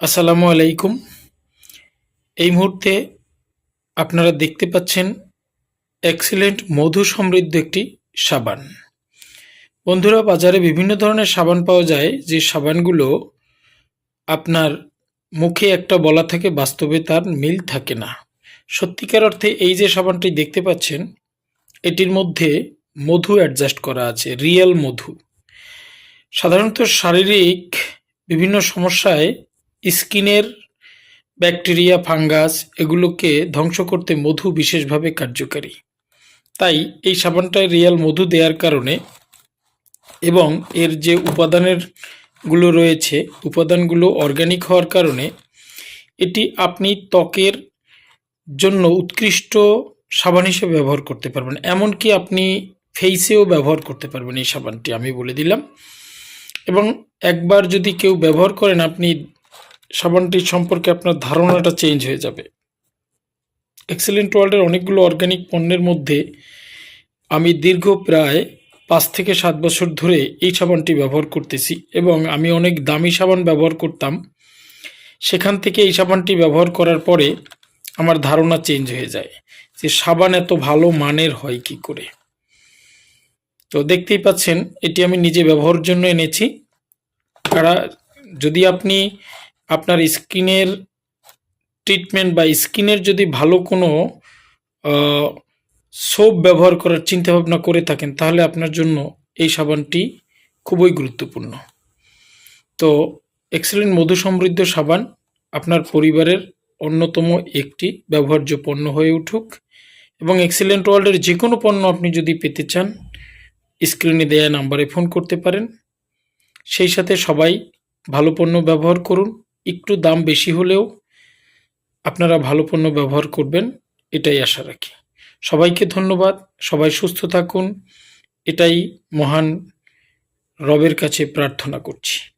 আসসালামু আলাইকুম। এই মুহূর্তে আপনারা দেখতে পাচ্ছেন এক্সিলেন্ট মধু সমৃদ্ধ একটি সাবান। বন্ধুরা, বাজারে বিভিন্ন ধরনের সাবান পাওয়া যায়। যে সাবানগুলো আপনার মুখে একটা বলা থাকে, বাস্তবে তার মিল থাকে না। সত্যিকার অর্থে এই যে সাবানটি দেখতে পাচ্ছেন, এটির মধ্যে মধু অ্যাডজাস্ট করা আছে রিয়েল মধু। সাধারণত শারীরিক বিভিন্ন সমস্যায় স্কিনের ব্যাকটেরিয়া, ফাঙ্গাস এগুলোকে ধ্বংস করতে মধু বিশেষভাবে কার্যকারী। তাই এই সাবানটায় রিয়াল মধু দেওয়ার কারণে এবং এর যে উপাদানেরগুলো রয়েছে, উপাদানগুলো অর্গানিক হওয়ার কারণে এটি আপনি ত্বকের জন্য উৎকৃষ্ট সাবান হিসেবে ব্যবহার করতে পারবেন। এমনকি আপনি ফেইসেও ব্যবহার করতে পারবেন এই সাবানটি, আমি বলে দিলাম। এবং একবার যদি কেউ ব্যবহার করেন, আপনি সাবানটি সম্পর্কে আপনার ধারণাটা চেঞ্জ হয়ে যাবে। এক্সেলেন্ট ওয়ার্ল্ডের অনেকগুলো অর্গানিক পণ্যের মধ্যে আমি দীর্ঘ প্রায় পাঁচ থেকে সাত বছর ধরে এই সাবানটি ব্যবহার করতেছি এবং আমি অনেক দামি সাবান ব্যবহার করতাম। সেখান থেকে এই সাবানটি ব্যবহার করার পরে আমার ধারণা চেঞ্জ হয়ে যায় যে সাবান এত ভালো মানের হয় কি করে। তো দেখতেই পাচ্ছেন, এটি আমি নিজে ব্যবহারের জন্য এনেছি। কারা যদি আপনি আপনার স্কিনের ট্রিটমেন্ট বা স্কিনের যদি ভালো কোনো সোপ ব্যবহার করার চিন্তাভাবনা করে থাকেন, তাহলে আপনার জন্য এই সাবানটি খুবই গুরুত্বপূর্ণ। তো এক্সেলেন্ট মধু সমৃদ্ধ সাবান আপনার পরিবারের অন্যতম একটি ব্যবহার্য পণ্য হয়ে উঠুক এবং এক্সেলেন্ট ওয়ার্ল্ডের যে কোনো পণ্য আপনি যদি পেতে চান স্ক্রিনে দেয়া নাম্বারে ফোন করতে পারেন। সেই সাথে সবাই ভালো পণ্য ব্যবহার করুন। একটু দাম বেশি হলেও আপনারা ভালো পণ্য ব্যবহার করবেন, এটাই আশা রাখি। সবাইকে ধন্যবাদ, সবাই সুস্থ থাকুন, এটাই মহান রবের কাছে প্রার্থনা করছি।